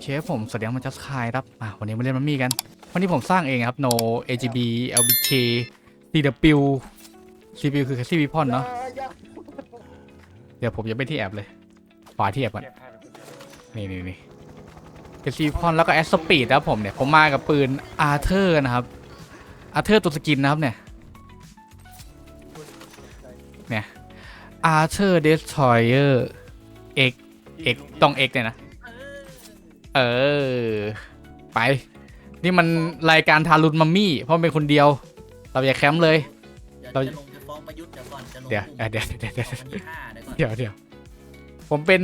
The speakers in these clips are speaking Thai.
เคครับผมสวัสดีครับมันจัสคายครับอะวันนี้มาเล่นมัมมี่กัน วันนี้ผมสร้างเองครับ no AGB LBK CW CPU คือ CP พอนเนาะเดี๋ยวผมจะไปที่แอปเลยขวาที่แอปก่อนเก็บภาพไปคนเดียวนี่นี่นี่เป็นซีพอนแล้วก็แอสปีดนะครับผมเนี่ย ผมมากับปืนอาร์เธอร์นะครับอาร์เธอร์ตัวสกินนะครับเนี่ยเนี่ยอาร์เธอร์เดสทรอยเออร์เอกเอกต้องเอกเนี่ยนะ เออ ไป นี่มันรายการทารุณมัมมี่ เพราะมันเป็นคนเดียว เราอย่าแคมป์เลยเดี๋ยวเรา จะลงจะฟ้องประยุทธ์เดี๋ยวก่อนจะลงเดี๋ยวกลุ่มเอ่อเดี๋ยวเดี๋ยวเดี๋ยวสองพันยี่สิบห้าเดี๋ยวก่อนเดี๋ยวเดี๋ยวผมเป็น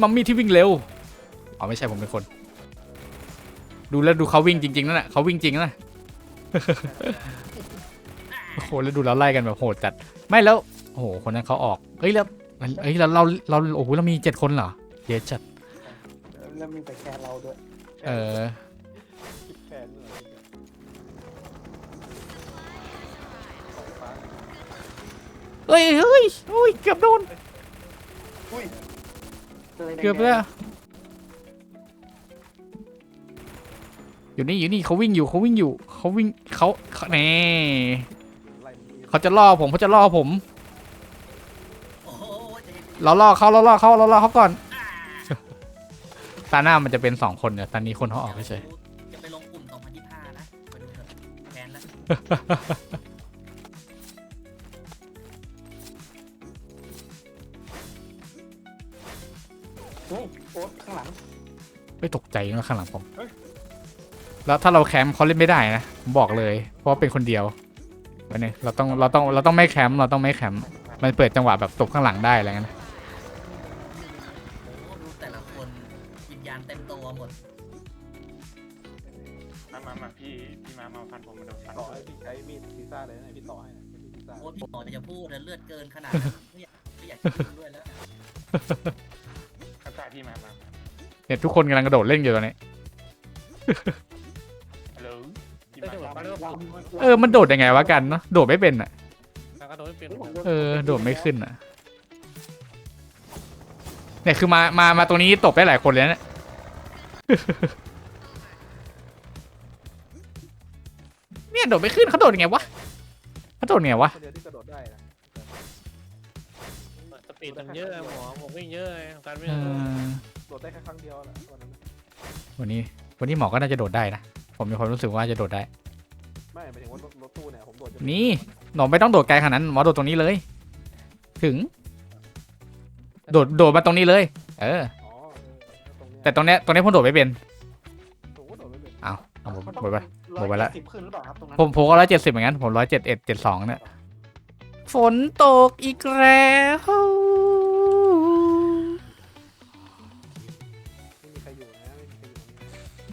มัมมี่ที่วิ่งเร็วอ๋อไม่ใช่ผมเป็นคน ดูแล้วดูเขาวิ่งจริงๆนั่นแหละเขาวิ่งจริงนะโอ้โหแล้วดูเราไล่กันแบบโหดจัด ไม่แล้วโอ้โหคนนั้นเขาออกเฮ้ยแล้วเฮ้ยเราเราเราโอ้โหเรามีเจ็ดคนเหรอเยอะจัด แล้วมีแต่แค่เราด้วยเออแค่เลยเฮ้ยเฮ้ยโอ้ย เกือบโดน อุ้ยเกือบแล้ว อยู่นี่อยู่นี่เขาวิ่งอยู่เขาวิ่งอยู่เขาวิ่งเขาเขาแน่ไล่มีเขาจะล่อผมเขาจะล่อผมโอ้โหใจเย็นเราล่อเขาเราล่อเขาเราล่อเขาก่อน ตาหน้ามันจะเป็นสองคนเนี่ยตอนนี้คนเขาออกเฉยจะไปลงกลุ่ม2025นะไปดูเถอะแทนแล้วเฮ้ยโอ๊ตข้างหลัง ไม่ตกใจนะข้างหลังผมแล้วถ้าเราแคมป์เขาเล่นไม่ได้นะผมบอกเลย เพราะว่าเป็นคนเดียววันนี้เราต้องเราต้องเราต้องไม่แคมป์เราต้องไม่แคมป์มันเปิดจังหวะแบบตบข้างหลังได้อะไรเงี้ยนะ นผมมาโดนฟันต่อให้พี่ใช้มีดซีซ่าเลยนะพี่ต่อให้นะเป็นมีดซีซ่าโอ้พี่หมอจะพูดนะเลือดเกินขนาดนั้นไม่อยากไม่อยากจะพูดด้วยแล้วข้างใต้พี่มามามาเนี่ยทุกคนกำลังกระโดดเล่นอยู่ตอนนี้ ฮัลโหลพี่เอ้ยมาเดี๋ยวผมวางเออ มันโดดยังไงวะกันเนาะ โดดไม่เป็นอะทางกระโดดไม่เป็นเออ โดดไม่ขึ้นอะ เนี่ยคือมา มา มาตรงนี้ตบได้หลายคนเลยนะ เนี่ยเนี่ยโดดไม่ขึ้นเขาโดดยังไงวะเขาโดดยังไงวะคนเดียวที่กระโดดได้นะสปีดมันเยอะหมอผมวิ่งเยอะไงการวิ่งเออโดดได้แค่ครั้งเดียวแหละวันนั้นนะวันนี้วันนี้หมอก็น่าจะโดดได้นะผมมีความรู้สึกว่าจะโดดได้ ไม่หมายถึงว่ารถรถตู้เนี่ยผมโดดจะนี่ หนอไม่ต้องโดดไกลขนาดนั้นหมอโดดตรงนี้เลย ถึง โดดโดดมาตรงนี้เลย เออ อ๋อเออตรงเนี้ยแต่ตรงเนี้ยตรงเนี้ยผมโดดไม่เป็นผมก็โดดไม่เป็นเอาเอาผมมันหมดไป หมดไปละสิบขึ้นหรือเปล่าครับตรงนั้นผมผมก็ร้อยเจ็ดสิบเหมือนกันผมร้อยเจ็ดเอ็ดเจ็ดสองเนี่ยฝนตกอีกแล้วไม่มีใครอยู่นะไม่มีใครอยู่ตรงนี้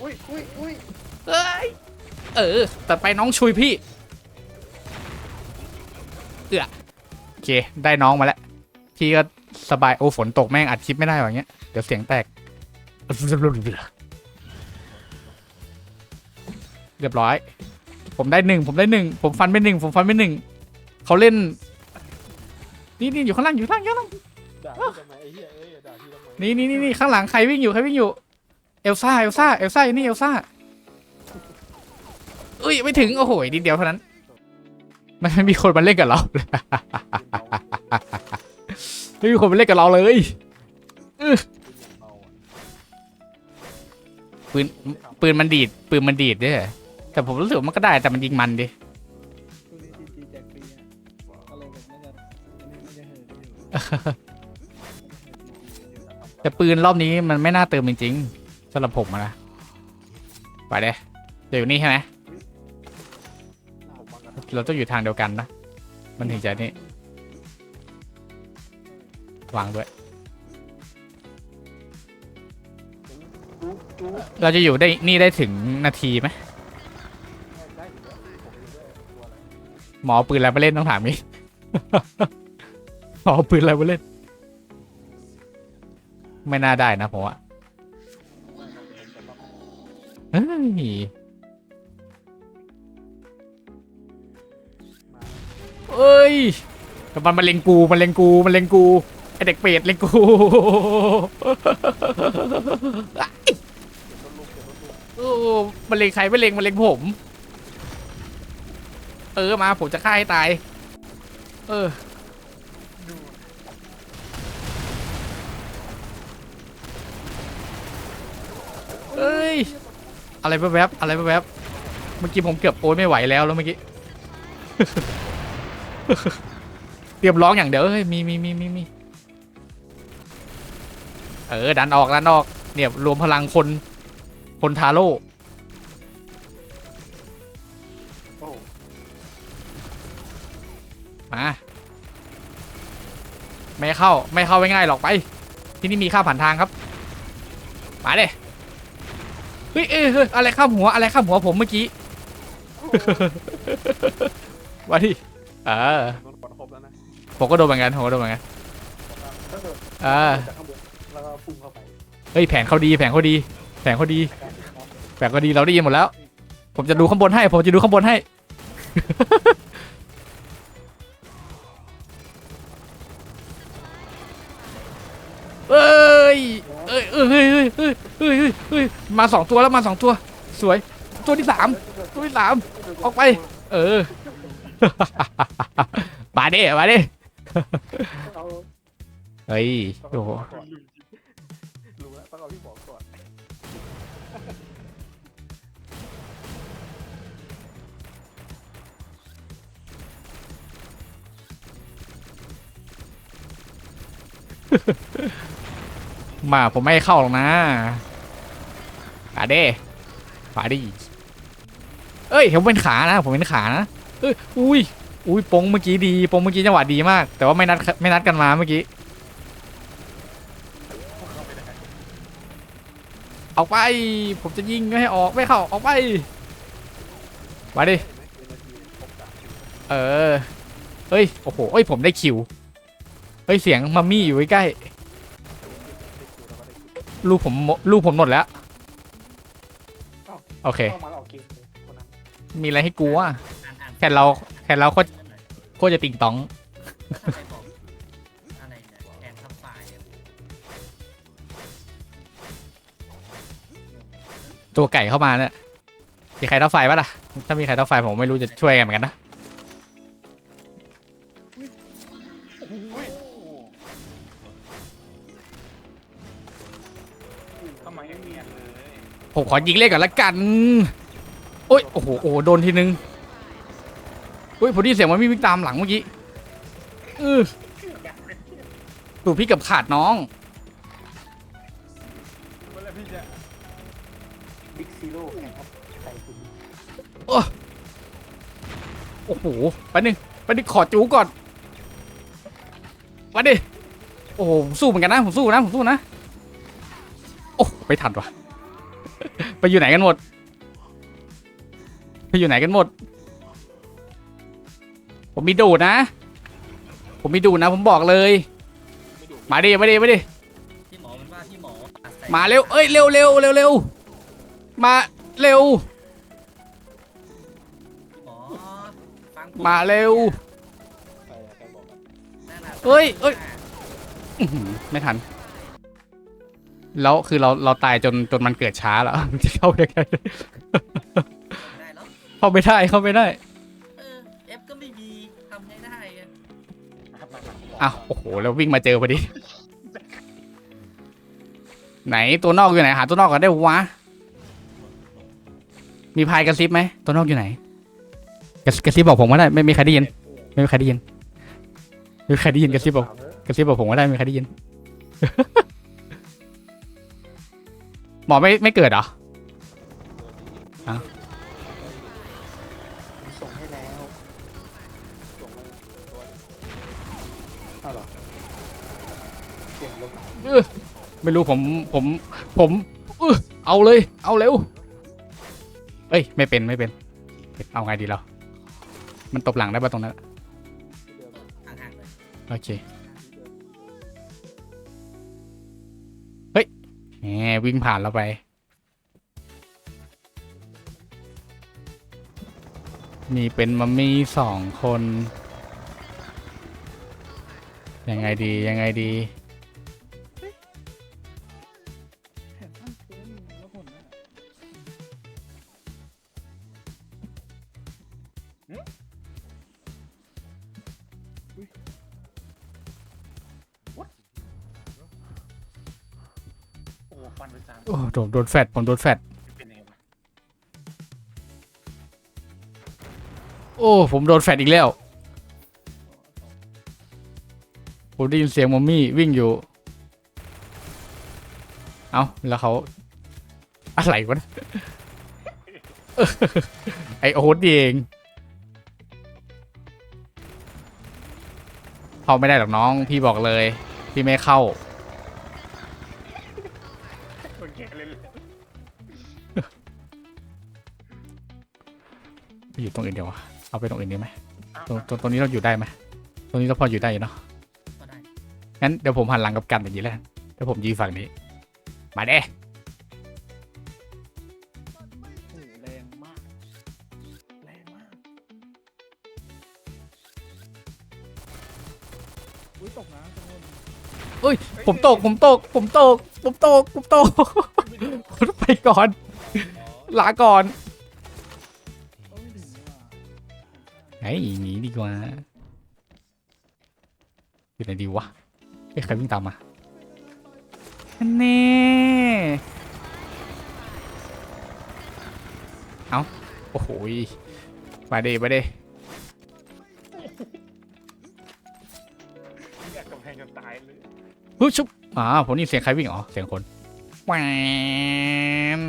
อุ้ยอุ้ยอุ้ยเอ้ยเออตัดไปน้องชุยพี่เอือโอเค ได้น้องมาแล้วพี่ก็สบายโอ้ฝนตกแม่งอัดคลิปไม่ได้ว่ะอย่างเงี้ยเดี๋ยวเสียงแตก เรียบร้อย ผมได้หนึ่งผมได้หนึ่งผมฟันไปหนึ่งผมฟันไปหนึ่งเขาเล่น นี่นี่อยู่ข้างล่างอยู่ข้างล่างอยู่ข้างล่างด่าพี่ทำไมไอ้เหี้ยเอ้ยด่าพี่ทำไมนี่นี่นี่นี่ข้างหลังใครวิ่งอยู่ใครวิ่งอยู่เอลซ่าเอลซ่าเอลซ่าอยู่นี่เอลซ่าเอ้ยไม่ถึงโอ้โหนิดเดียวเท่านั้น มันไม่มีคนมาเล่นกับเราไม่มีคนมาเล่นกับเราเลยปืนอย่างเบาอะปืนปืนมันดีดปืนมันดีดด้วย แต่ผมรู้สึกว่ามันก็ได้แต่มันยิงมันดิช่วงนี้ทีจีแจกฟรีอะก็เลยแบบน่าจะอันนี้ไม่ได้เหอะอยู่แต่ปืนรอบนี้มันไม่น่าเติมจริงๆสำหรับผมอะนะไปเลยเดี๋ยวอยู่นี่ใช่ไหมผมว่ากันเราต้องอยู่ทางเดียวกันนะ มันถึงจะนี่วางด้วยจู๊จู๊เราจะอยู่ได้นี่ได้ถึงนาทีไหม หมอปืนอะไรมาเล่นต้องถามนี้หมอปืนอะไรมาเล่น ไม่น่าได้นะผมว่าเฮ้ยเอ้ยแต่มันมาเล็งกูมันเล็งกูมันเล็งกูไอเด็กเปรตเลยกูโอ้มันเลงใครไม่เลงมันเลงผม เออมาผมจะฆ่าให้ตาย เออเอ้ย อะไรแวบๆอะไรแวบๆเมื่อกี้ผมเกือบโอนไม่ไหวแล้วแล้วเมื่อกี้ เตรียมร้องอย่างเดียวเฮ้ยมีมีมีมีมีเออ ดันออกดันออก เนี่ยรวมพลังคน คนทาโร่ เข้าไม่เข้าไม่ง่ายหรอกไป ที่นี่มีค่าผ่านทางครับมาเลยเฮ้ยเอ้ยเฮ้ยอะไรข้ามหัวอะไรข้ามหัวผมเมื่อกี้มาดิเออโดนกดครบแล้วนะผมก็โดนเหมือนกันผมก็โดนเหมือนกันถ้าเกิดเออจากข้างบนแล้วก็พุ่งเข้าไปเฮ้ยแผนเขาดีแผนเขาดี แผนเขาดีการที่เขาแผนเขาดีเราได้ยินหมดแล้ว ผมจะดูข้างบนให้ ผมจะดูข้างบนให้ เอ้ยเอ้ยเฮ้ยเฮ้ยเฮ้ยเฮ้ยเฮ้ยมาสองตัวแล้วมาสองตัว สวย ตัวที่สามตัวที่สามออกไป เออ มาดิมาดิเฮ้ยโอ้โห มาผมไม่ให้เข้าหรอกนะมาดิมาดิเอ้ยผมเป็นขานะผมเป็นขานะเอ้ยอุ้ยอุ้ยปงเมื่อกี้ดีปงเมื่อกี้จังหวะดีมาก แต่ว่าไม่นัดไม่นัดกันมาเมื่อกี้ออกไป ผมจะยิงไม่ให้ออกไม่เข้าออกไปมาดิเห็นไหมเป็นนาทีครบสามสิบเออเฮ้ยโอ้โหเอ้ยผมได้คิวเฮ้ยเสียงมัมมี่อยู่ใกล้ ได้คิวแล้วก็ได้คิว ๆ ลูกผมหมดลูกผมหมดแล้ว โอเคเข้ามาแล้วออกเกมเลยคนนั้นมีอะไรให้กูอะอ่านอ่านแค่เราแค่เราโคตรโคตรจะติงตอง ทำไมบอกอะไรเนี่ยแทนทับฝ่ายเนี่ยตัวไก่เข้ามาเนี่ยมีใครเท่าไฟปะล่ะ ถ้ามีใครเท่าไฟผมไม่รู้จะช่วยกันเหมือนกันนะ ผมขอยิงเล่นก่อนละกัน โอ้ย โอ้โห โอ้โดนทีนึงอุ้ยผมได้เสียงมันวิ่งตามหลังเมื่อกี้เออตูดพี่กับขาดน้องบิ๊กซีโร่แข่งครับใครคุณโอ้โหไปหนึ่งไปหนึ่งขอจูก่อนมาดิ โอ้โหผมสู้เหมือนกันนะ ผมสู้นะ ผมสู้นะ โอ้ ไม่ทันว่ะ ไปอยู่ไหนกันหมด ไปอยู่ไหนกันหมด ผมมีดูดนะ ผมมีดูดนะ ผมบอกเลย มาดิมาดิมาดิที่หมอมันว่าที่หมออัดใส่มาเร็วเอ้ยเร็วเร็วเร็วเร็วมาเร็ว ที่หมอฟังผมาเร็วใครอะใครบอกอะนั่นน่ะเอ้ยเอ้ย อื้อหือไม่ทัน แล้วคือเราเราตายจนจนมันเกิดช้าแล้ว จะเข้าได้ไงได้แล้วเข้าไม่ได้เข้าไม่ได้เออเอฟก็ไม่มีทำไงได้อะครับมามาอ้าวโอ้โหแล้ววิ่งมาเจอพอดี ไหนตัวนอกอยู่ไหนหาตัวนอกก่อนได้วะมีพายกระซิบไหมตัวนอกอยู่ไหนกระซิบกระซิบบอกผมก็ได้ไม่มีใครได้ยิน ไม่มีใครได้ยินไม่มีใครได้ยินกระซิบบอกถามเถอะกระซิบบอกผมก็ได้ไม่มีใครได้ยิน หมอไม่ไม่เกิดเหรออ้าวผมส่งให้แล้วส่งมาตัวหนึ่งอ้าวเหรอเก่งลงเออไม่รู้ผมผมผมเออเอาเลย เอาเร็วเอ้ยไม่เป็นไม่เป็น เอาไงดีเรา มันตบหลังได้ป่ะตรงนั้นที่เดิมห่างๆเลย โอเค แหมวิ่งผ่านเราไป มีเป็นมัมมี่สองคน ยังไงดียังไงดี ไปสามโดนแฟดผมโดนแฟดโอ้ ผมโดนแฟดอีกแล้ว ผมได้ยินเสียงมอมมี่วิ่งอยู่ เอ้า แล้วเขาอะไรวะเนี่ยไอโอ๊ตนี่เองเข้าไม่ได้หรอกน้อง พี่บอกเลย พี่ไม่เข้า ไปอยู่ตรงอื่นเดียววะเอาไปตรงอื่นดีไหมอ้าวตรงตรงตรงนี้เราอยู่ได้ไหมตรงนี้เราพออยู่ได้อยู่เนาะก็ได้งั้นเดี๋ยวผมหันหลังกับกันอย่างนี้แล้วกันเดี๋ยวผมยืนฝั่งนี้ มาเด้โอ้โหแรงมาก แรงมาก อุ้ยตกน้ำทุกคนผมตกผมตก ผมตก ผมตก ผมตก ผมไปก่อน ลาก่อน ไอ้หนีดีกว่าอยู่ไหนดีวะเอ้ยใครวิ่งตามมาแน่เอาโอ้โหยมาเดมาเดอยากกำแพงจนตายเลยฮึชุบอ่าผมนี่เสียงใครวิ่งอ๋อเสียงคนแหวน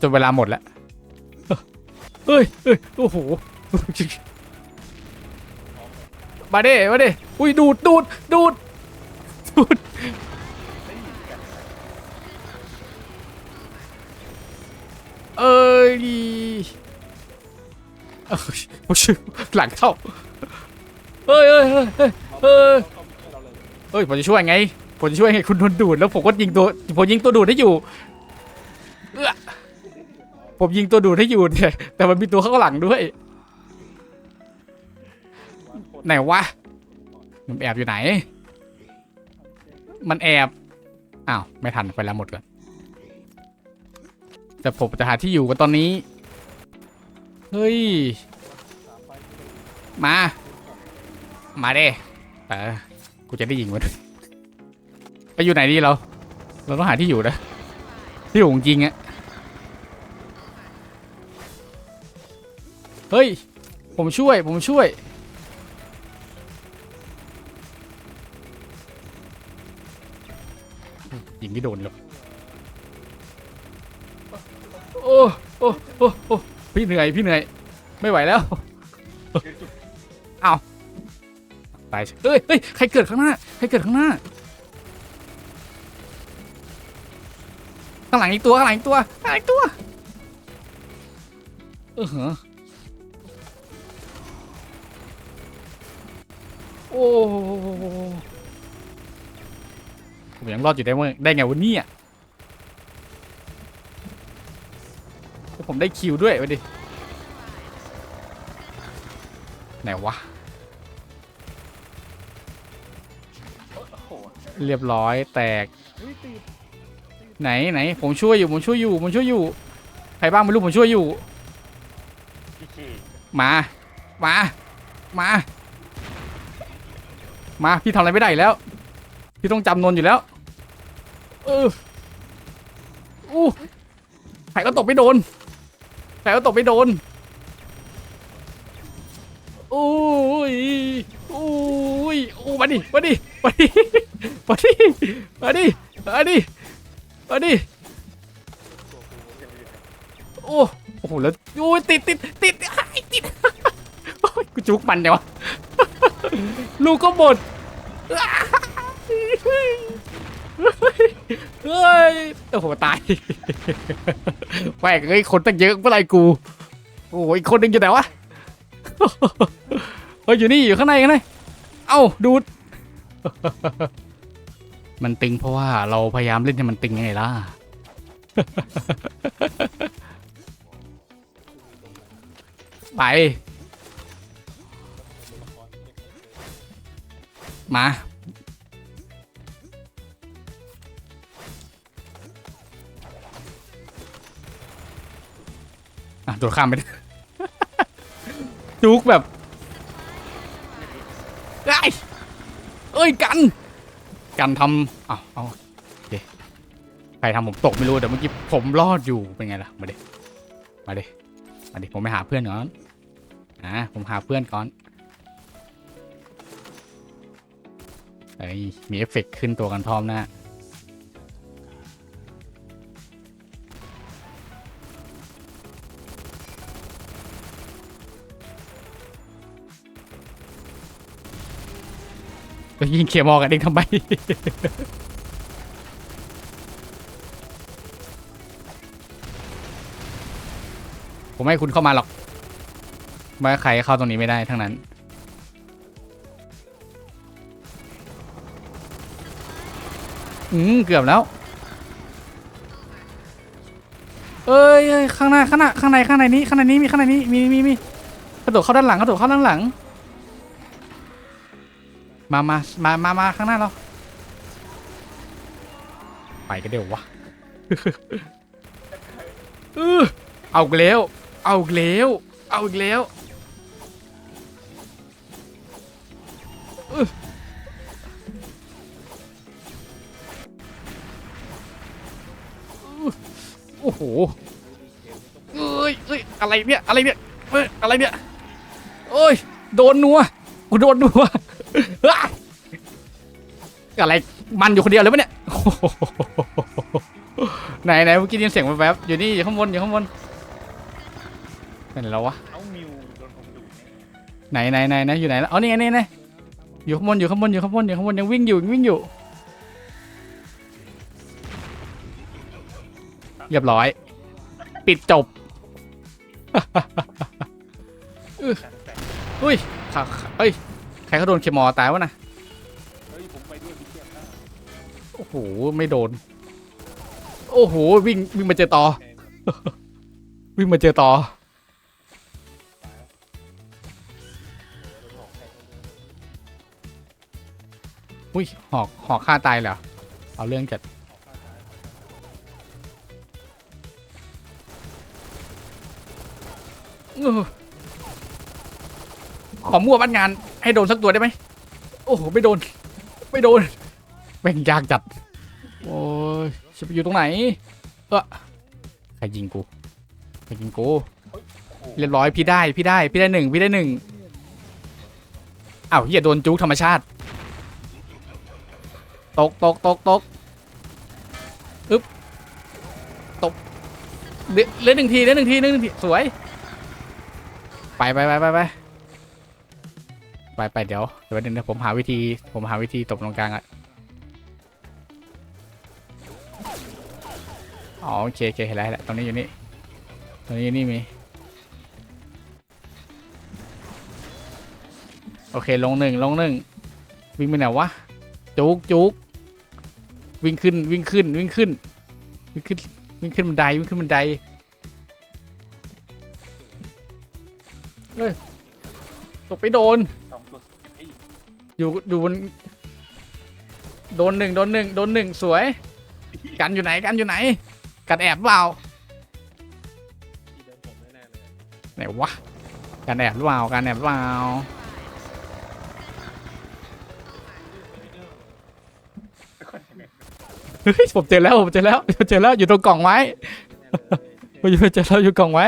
จนเวลาหมดแล้วเฮ้ยเฮ้ยโอ้โหมาเด้มาเด้อุ้ยดูดดูดดูดดูดเอ้ยเอ้ยโอ้ชิหลังเข้าเฮ้ยเฮ้ยเฮ้ยเฮ้ยเฮ้ยผมจะช่วยไงผมจะช่วยไงคุณโดนดูดแล้วผมก็ยิงตัวผมยิงตัวดูดให้อยู่ ผมยิงตัวดูดให้อยู่แต่แต่มันมีตัวข้างหลังด้วย ไหนวะ มันแอบอยู่ไหน มันแอบ อ้าว ไม่ทันไปแล้วหมดก่อนแต่ผมจะหาที่อยู่กันตอนนี้ เฮ้ย มา มาเด้เออกูจะได้ยิงมันไปอยู่ไหนดีเรา เราต้องหาที่อยู่นะที่อยู่จริงอะ เฮ้ย ผมช่วย ผมช่วย ยิงไม่โดนหรอกโอ้โอ้โอ้โอ้พี่เหนื่อย พี่เหนื่อย ไม่ไหวแล้ว เอาตายเฮ้ยเฮ้ย ใครเกิดข้างหน้า ใครเกิดข้างหน้า ข้างหลังอีกตัว ข้างหลังอีกตัวข้างหลังอีกตัว เออเหรอ โอ้ผมยังรอดอยู่ได้ได้ไงวันนี้อะผมได้คิวด้วยวะดิ ไหนวะ เรียบร้อยแตก ไหนไหนผมช่วยอยู่ ผมช่วยอยู่ ผมช่วยอยู่ ใครบ้างไม่รู้ผมช่วยอยู่ มา มา มา มาพี่ทำอะไรไม่ได้แล้ว พี่ต้องจำนนอยู่แล้ว เอออู้ใครก็ตกไม่โดนใครก็ตกไม่โดนโอ้ยโอ้ยโอ้มาดิมาดิมาดิมาดิมาดิมาดิมาดิโอ้โอ้โหแล้วโอ้ยติดติดติดติดโอ้ยกูจุกมันเนี่ยวะลูกก็หมด เฮ้ยโอ้โหตายแหวกเอ้ยคนตั้งเยอะเมื่อไรกู โอ้ยคนหนึ่งอยู่ไหนวะเฮ้ยอยู่นี่อยู่ข้างในข้างในเอ้าดูด มันตึงเพราะว่าเราพยายามเล่นให้มันตึงยังไงล่ะไป มา อะ โดดข้ามไปจุกแบบไอ้เอ้ยกัน กันทำเอ้าเอาโอเคใครทำผมตกไม่รู้แต่เมื่อกี้ผมรอดอยู่เป็นไงล่ะ มาเดิมาเดิมาเดิผมไปหาเพื่อนก่อน อ่าผมหาเพื่อนก่อน เอ้ยมีเอฟเฟกต์ขึ้นตัวกันพร้อมนะก็ยิงเคียร์มอกันเองทำไมผมไม่ให้คุณเข้ามาหรอกไม่ให้ใครเข้าตรงนี้ไม่ได้ทั้งนั้น อืมเกือบแล้ว เอ้ยข้างหน้าข้างหน้าข้างในข้างในนี้ข้างในนี้มีข้างในนี้มีมีมีกระโดดเข้าด้านหลังกระโดดเข้าด้านหลัง มามามามามาข้างหน้าเราไปกันเดี๋ยววะเออเอาอีกล้วเอาอีกแล้วเอาอีกแล้ว โอ้โหเอ้ยเอ้ยอะไรเนี่ยอะไรเนี่ยเอ้ยอะไรเนี่ยโอ้ยโดนนัวกูโดนนัวอะไรมันอยู่คนเดียวเลยปะเนี่ยไหนไหนเมื่อกี้ได้ยินเสียงแวบๆอยู่นี่อยู่ข้างบนอยู่ข้างบนไปไหนแล้ววะไหนไหนไหนไหนอยู่ไหนแล้วอ๋อนี่ไงนี่ไงอยู่ข้างบนอยู่ข้างบนอยู่ข้างบนอยู่ข้างบนยังวิ่งอยู่ยังวิ่งอยู่ เรียบร้อย ปิดจบ อุ้ยขาเอ้ย ใครเขาโดนเคมอตายวะนะโอ้โห ไม่โดน โอ้โห วิ่งวิ่งมาเจอต่อ วิ่งมาเจอต่อ อุ้ย หอก หอกฆ่าตายเหรอ เอาเรื่องจัด ขอมั่วบ้านงาน ให้โดนสักตัวได้ไหม โอ้โห ไม่โดน ไม่โดนแม่งยากจัด โอ้ยจะไปอยู่ตรงไหน เออใครยิงกูใครยิงกู เรียบร้อยพี่ได้ พี่ได้ พี่ได้หนึ่ง พี่ได้หนึ่งอ้าวเฮียโดนจุกธรรมชาติ ตกตกตกตกอึ๊บ ตกเลือเหนึ่งทีเลือหนึ่งทีเลือหนึ่งที สวย ไปไปไปไปไปไปไปเดี๋ยวเดี๋ยวเดี๋ยวผมหาวิธีผมหาวิธีตบตรงกลางอะอ๋อโอเคโอเคเห็นแล้วเห็นแล้วตรงนี้อยู่นี่ตรงนี้อยู่นี่มีโอเคลงหนึ่งลงหนึ่งวิ่งไปไหนวะจุกจุกวิ่งขึ้นวิ่งขึ้นวิ่งขึ้นวิ่งขึ้นวิ่งขึ้นบันไดวิ่งขึ้นบันได ตกไปโดน สองตัวไอ้ยอยู่อยู่บนโดนหนึ่งโดนหนึ่งโดนหนึ่งสวย กันอยู่ไหนกันอยู่ไหน กันแอบเปล่าที่เดินผมแน่ๆเลยไหนวะกันแอบหรือเปล่ากันแอบหรือเปล่าเฮ้ยผมเจอแล้วผมเจอแล้วผมเจอแล้วอยู่ตรงกล่องไม้ผมอยู่เจอแล้วอยู่กล่องไว้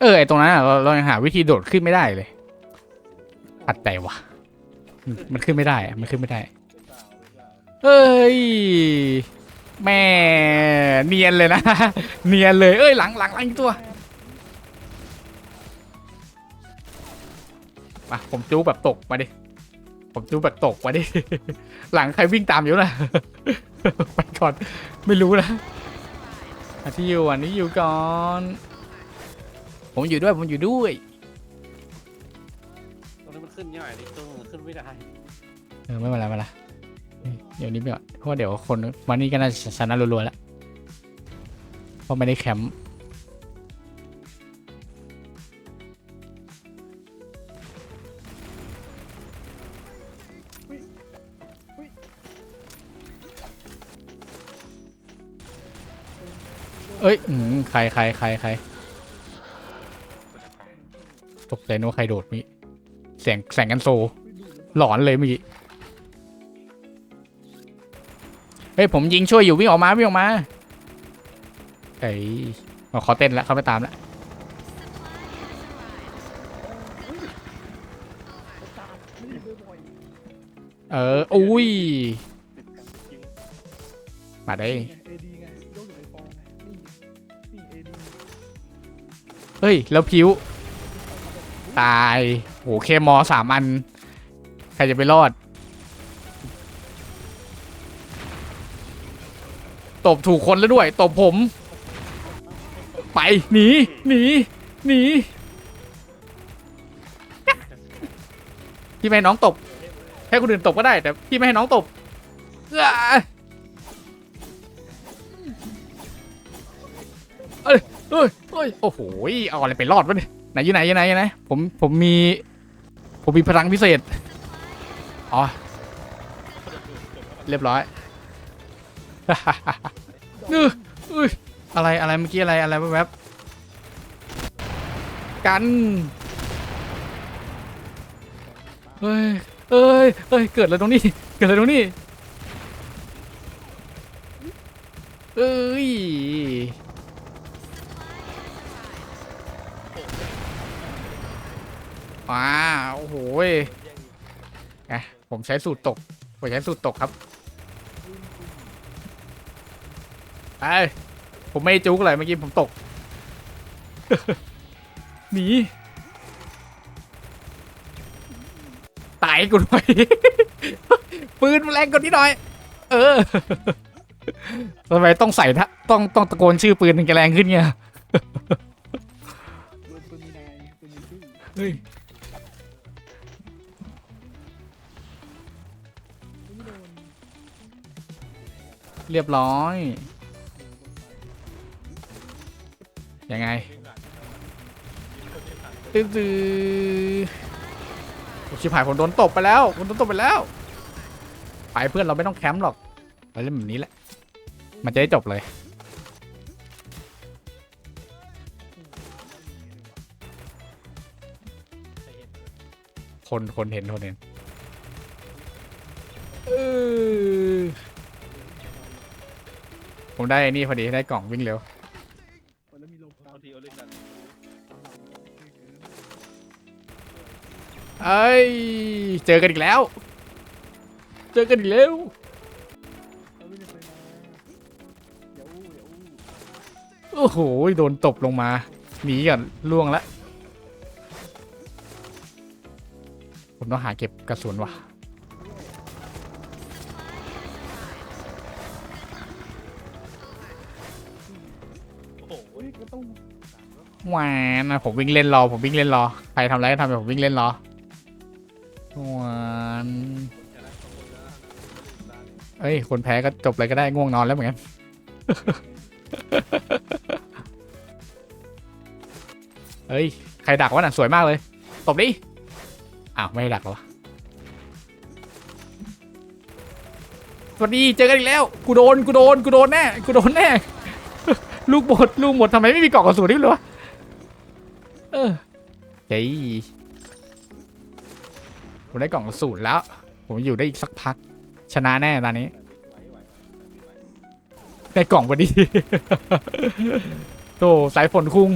เออไอตรงนั้นอะเราเรายังหาวิธีโดดขึ้นไม่ได้เลยขัดใจวะมันมันขึ้นไม่ได้อะมันขึ้นไม่ได้ เอ้ยแม่เนียนเลยนะ เนียนเลยเอ้ยหลังหลังหลังอีกตัวมาผมจู้แบบตกมาดิ ผมจู้แบบตกมาดิ หลังใครวิ่งตามอยู่นะไปก่อนไม่รู้นะอันที่อยู่อันนี้อยู่ก่อน ผมอยู่ด้วยผมอยู่ด้วยตรงนี้มันขึ้นยากเลยตรงนี้ขึ้นไม่ได้เออไม่เป็นไรไม่เป็นไรเดี๋ยวนี้ไปก่เพราะว่าเดี๋ยวคนวันนี้ก็น่าจะชนะรัวๆแล้วเพราะไม่ได้แคมป์เอ้ยอืมใครใครใครใคร ตกใจนึกว่าใครโดดมีเสียงแสงกันโซ หลอนเลยมื่อกี้เฮ้ยผมยิงช่วยอยู่วิ่งออกมาวิ่งออกมาเอ้เอาขอเต้นแล้วเขาไม่ตามแล้วเอออุ้ย มาได้เอดีไงโยกอยู่ในฟองไงนี่นี่เอดีเฮ้ย แล้วพิว ตายโหเคมอสามอัน ใครจะไปรอด ตบถูกคนแล้วด้วย ตบผม ไป หนี หนี หนี พี่ไม่ให้น้องตบ ให้คนอื่นตบก็ได้ แต่พี่ไม่ให้น้องตบอ่าเอ้ยเอ้ยเอ้ยโอ้โห เอาอะไรไปรอดวะเนี่ย ไหนอยู่ไหนอยู่ไหนอยู่ไหนผมผมมี ผมมีพลังพิเศษ อ๋อ เรียบร้อยเอ้ยเอ้ยอะไรอะไรเมื่อกี้อะไรอะไรแวบๆกัน เฮ้ยเอ้ยเอ้ย เกิดอะไรตรงนี้ เกิดอะไรตรงนี้ เอ้ย ว้าโอ้โหยไงผมใช้สูตรตก ผมใช้สูตรตกครับไปผมไม่จุกเลยเมื่อกี้ผมตก หนี ตายกูหน่อย ปืนแรงกว่านี้หน่อย เออทำไมต้องใส่ทะต้องต้องตะโกนชื่อปืนถึงจะแรงขึ้นเนี่ย เฮ้ย เรียบร้อย ยังไงตื้อตื้อชิบหายผมโดนตบไปแล้วผมโดนตบไปแล้ว ไปเพื่อนเราไม่ต้องแคมป์หรอกเราเล่นแบบนี้แหละ มันจะได้จบเลยคนคนเห็นคนเห็นเออ ผมได้ไอ้นี่พอดีได้กล่องวิ่งเร็วคนแล้วมีลมตาทีเอาเล่นกันเอ้ย เจอกันอีกแล้ว เจอกันอีกแล้วเราไม่ได้เคยมาอย่าอู้อย่าอู้โอ้โห โดนตบลงมา หนีก่อนล่วงละ ผมต้องหาเก็บกระสุนว่ะ ก็ต้องหวนนะผมวิ่งเล่นรอ ผมวิ่งเล่นรอ ใครทำอะไรก็ทำไปผมวิ่งเล่นรอหวนชนเอ้ย คนแพ้ก็จบเลยก็ได้ง่วงนอนแล้วเหมือนกัน เฮ้ย ใครดักวะน่ะสวยมากเลย ตบดิ อ้าว ไม่ดักหรอ สวัสดี เจอกันอีกแล้ว กูโดน กูโดน กูโดนแน่ กูโดนแน่ ลูกหมดลูกหมดทำไมไม่มีกล่องกระสุนนี่เลยวะเออเฮ้ยผมได้กล่องกระสุนแล้ว ผมอยู่ได้อีกสักพัก ชนะแน่ตอนนี้ได้กล่องพอดีโตสายฝนคุ้ง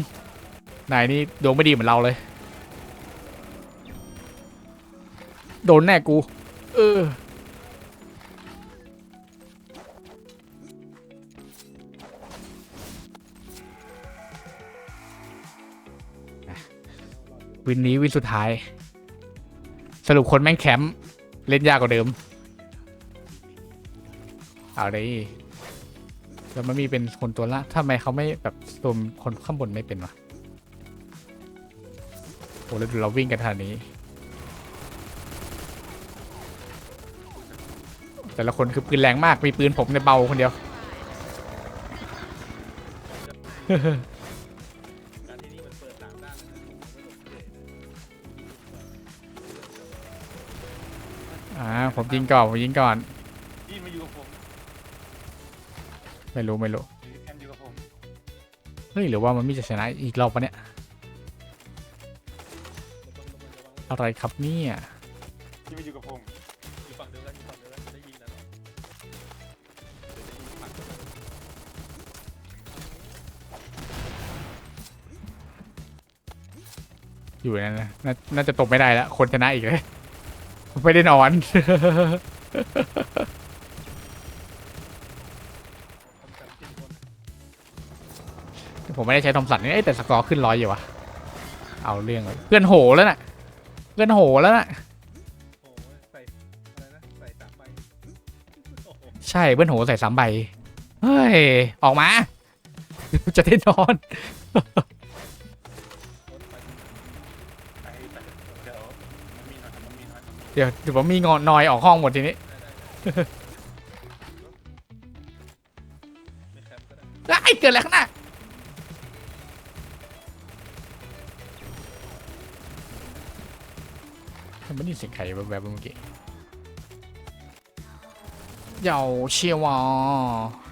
นายนี่ดวงไม่ดีเหมือนเราเลย โดนแน่กู เออ วินนี้วินสุดท้าย สรุปคนแม่งแคมป์เล่นยากกว่าเดิม เอาเลยแล้วมันมีเป็นคนตัวละทำไมเขาไม่แบบตัวคนข้างบนไม่เป็นวะโอ้แล้วดูเราวิ่งกันขนาดนี้ แต่ละคนคือปืนแรงมากมีปืนผมในเบาคนเดียว ผมยิงก่อนผมยิงก่อนพี่มาอยู่กับผมไม่รู้ไม่รู้แคมอยู่กับผมเฮ้ยหรือว่ามันไม่จะชนะอีกรอบปะเนี่ยระวังระวังระวังอะไรครับเนี่ยที่มาอยู่กับผมอยู่ฝั่งเดียวกันอยู่ฝั่งเดียวกันได้ยิงนะเนาะเดี๋ยวจะยิงผักเข้าไปอยู่นั่นนะนาน่าจะตกไม่ได้แล้วคนชนะอีกเลย ไม่ได้นอน ผมไม่ได้ใช้ทอมสันนี่แต่สกอร์ขึ้นร้อยอยู่วะ เอาเรื่องเลยเพื่อนโหแล้วน่ะ เพื่อนโหแล้วน่ะใส่อะไรนะใส่สามใบโอ้โหใช่เพื่อนโหใส่สามใบ เฮ้ย ออกมา จะได้นอน ดี๋ยวเดี๋ยวผมมีงอนนอยออกห้องหมดทีนี้ได้ได้ไอ้เกิดอะไรข้างหน้ามันไม่ได้เสียงใครแบบแบบเมื่อกี้เหยาเชียววอ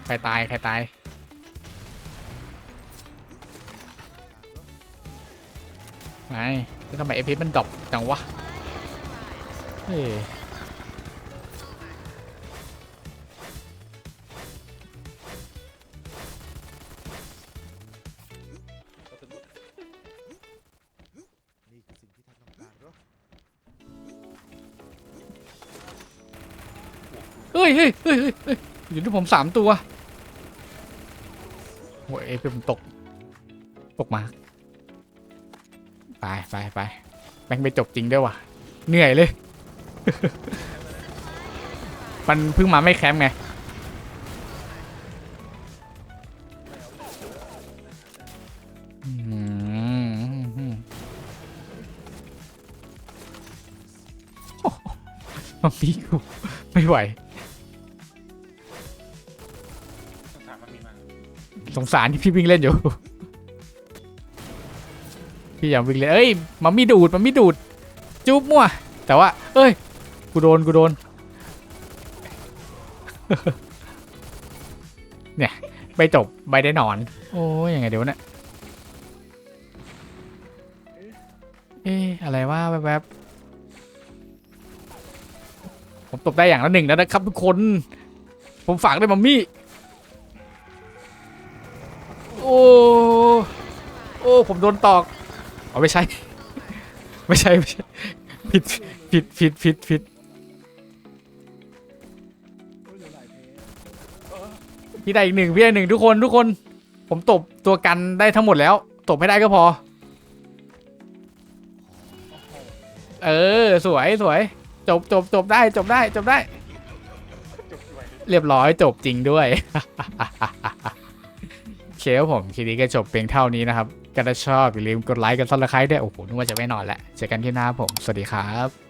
ใครตายใครตายไงแล้วทำไมเอพีมันดรอปจังวะ เฮ้ยก็เป็นรถนี่คือสิ่งที่ท่านต้องการเหรอเฮ้ยเฮ้ยเฮ้ยเฮ้ยอยู่ที่ผมสามตัวโอ้ยเอพีผมตก ตกมา ไปไปไปแม่งไปจบจริงด้วยว่ะ เหนื่อยเลย มันเพิ่งมาไม่แคมป์ไงอืมโอ้โหมันมีกูไม่ไหวต้องถามมันมีมาสงสารที่พี่วิ่งเล่นอยู่ พี่อย่าวิ่งเล่นเอ้ย มันมีดูด มันมีดูด จุ๊บมั่ว แต่ว่า เอ้ย กูโดนกูโดน เนี่ยไปจบไปได้นอน โอ้ยยังไงเดี๋ยวนะเอ๊ะอะไรว่าแวบๆผมตบได้อย่างละหนึ่งแล้วนะครับทุกคน ผมฝากด้มัมมี่ โอ้โอ้ผมโดนตอกเอาไม่ใช่ ไม่ใช่ไม่ใช่ผิดผิดผิดผิดผิด พี่ได้อีกหนึ่งพี่ได้หนึ่งทุกคนทุกคน ผมตบตัวกันได้ทั้งหมดแล้ว ตบให้ได้ก็พอ เออ สวยสวย จบจบจบได้จบได้จบได้ เรียบร้อยจบจริงด้วยโอเคครับผมคลิปนี้ก็จบเพียงเท่านี้นะครับก็ถ้าชอบอย่าลืมกดไลค์กันซับสไครต์ด้วยโอ้โหนึกว่าจะไม่นอนแล้วเจอกันที่หน้าผม สวัสดีครับ